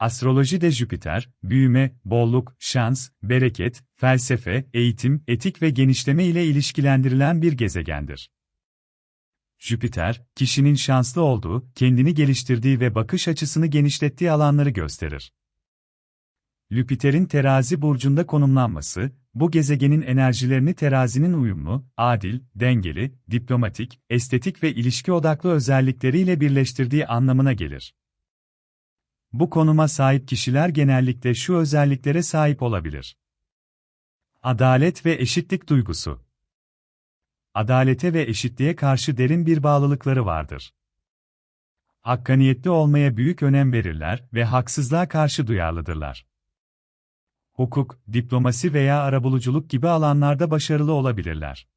Astrolojide Jüpiter, büyüme, bolluk, şans, bereket, felsefe, eğitim, etik ve genişleme ile ilişkilendirilen bir gezegendir. Jüpiter, kişinin şanslı olduğu, kendini geliştirdiği ve bakış açısını genişlettiği alanları gösterir. Jüpiter'in terazi burcunda konumlanması, bu gezegenin enerjilerini terazinin uyumlu, adil, dengeli, diplomatik, estetik ve ilişki odaklı özellikleriyle birleştirdiği anlamına gelir. Bu konuma sahip kişiler genellikle şu özelliklere sahip olabilir. Adalet ve eşitlik duygusu. Adalete ve eşitliğe karşı derin bir bağlılıkları vardır. Hakkaniyetli olmaya büyük önem verirler ve haksızlığa karşı duyarlıdırlar. Hukuk, diplomasi veya arabuluculuk gibi alanlarda başarılı olabilirler.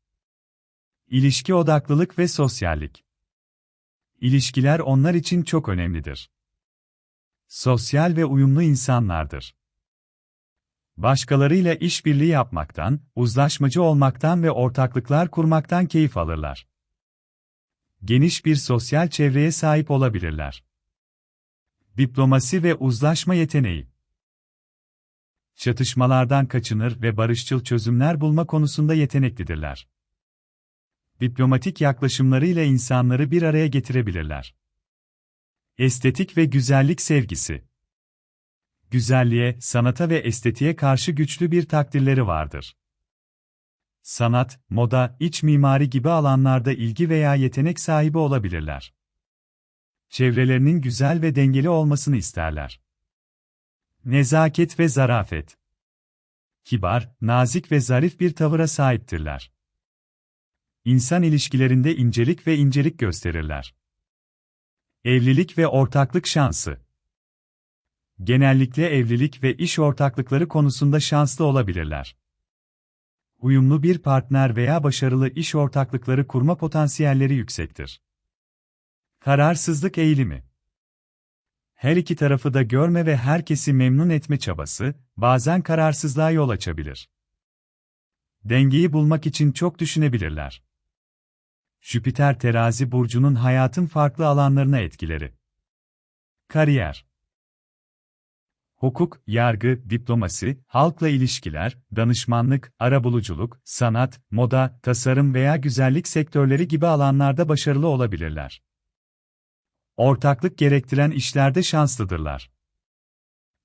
İlişki odaklılık ve sosyallik. İlişkiler onlar için çok önemlidir. Sosyal ve uyumlu insanlardır. Başkalarıyla işbirliği yapmaktan, uzlaşmacı olmaktan ve ortaklıklar kurmaktan keyif alırlar. Geniş bir sosyal çevreye sahip olabilirler. Diplomasi ve uzlaşma yeteneği. Çatışmalardan kaçınır ve barışçıl çözümler bulma konusunda yeteneklidirler. Diplomatik yaklaşımlarıyla insanları bir araya getirebilirler. Estetik ve güzellik sevgisi. Güzelliğe, sanata ve estetiğe karşı güçlü bir takdirleri vardır. Sanat, moda, iç mimari gibi alanlarda ilgi veya yetenek sahibi olabilirler. Çevrelerinin güzel ve dengeli olmasını isterler. Nezaket ve zarafet. Kibar, nazik ve zarif bir tavıra sahiptirler. İnsan ilişkilerinde incelik ve incelik gösterirler. Evlilik ve ortaklık şansı. Genellikle evlilik ve iş ortaklıkları konusunda şanslı olabilirler. Uyumlu bir partner veya başarılı iş ortaklıkları kurma potansiyelleri yüksektir. Kararsızlık eğilimi. Her iki tarafı da görme ve herkesi memnun etme çabası, bazen kararsızlığa yol açabilir. Dengeyi bulmak için çok düşünebilirler. Jüpiter terazi burcunun hayatın farklı alanlarına etkileri. Kariyer Hukuk, yargı, diplomasi, halkla ilişkiler, danışmanlık, arabuluculuk, sanat, moda, tasarım veya güzellik sektörleri gibi alanlarda başarılı olabilirler. Ortaklık gerektiren işlerde şanslıdırlar.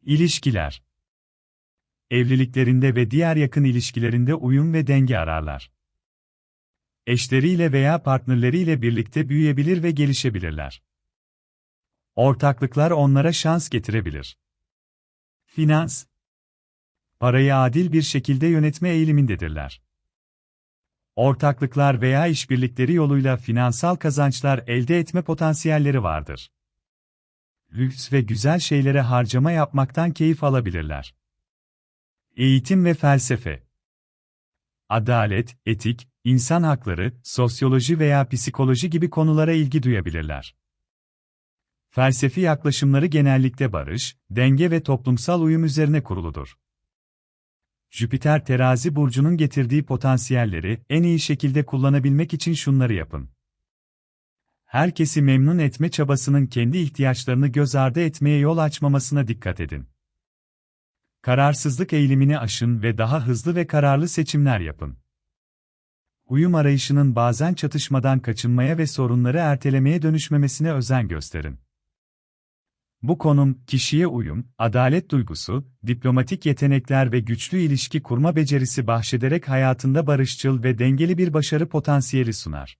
İlişkiler Evliliklerinde ve diğer yakın ilişkilerinde uyum ve denge ararlar eşleriyle veya partnerleriyle birlikte büyüyebilir ve gelişebilirler. Ortaklıklar onlara şans getirebilir. Finans Parayı adil bir şekilde yönetme eğilimindedirler. Ortaklıklar veya işbirlikleri yoluyla finansal kazançlar elde etme potansiyelleri vardır. Lüks ve güzel şeylere harcama yapmaktan keyif alabilirler. Eğitim ve felsefe Adalet, etik, insan hakları, sosyoloji veya psikoloji gibi konulara ilgi duyabilirler. Felsefi yaklaşımları genellikle barış, denge ve toplumsal uyum üzerine kuruludur. Jüpiter terazi burcunun getirdiği potansiyelleri en iyi şekilde kullanabilmek için şunları yapın. Herkesi memnun etme çabasının kendi ihtiyaçlarını göz ardı etmeye yol açmamasına dikkat edin. Kararsızlık eğilimini aşın ve daha hızlı ve kararlı seçimler yapın uyum arayışının bazen çatışmadan kaçınmaya ve sorunları ertelemeye dönüşmemesine özen gösterin. Bu konum, kişiye uyum, adalet duygusu, diplomatik yetenekler ve güçlü ilişki kurma becerisi bahşederek hayatında barışçıl ve dengeli bir başarı potansiyeli sunar.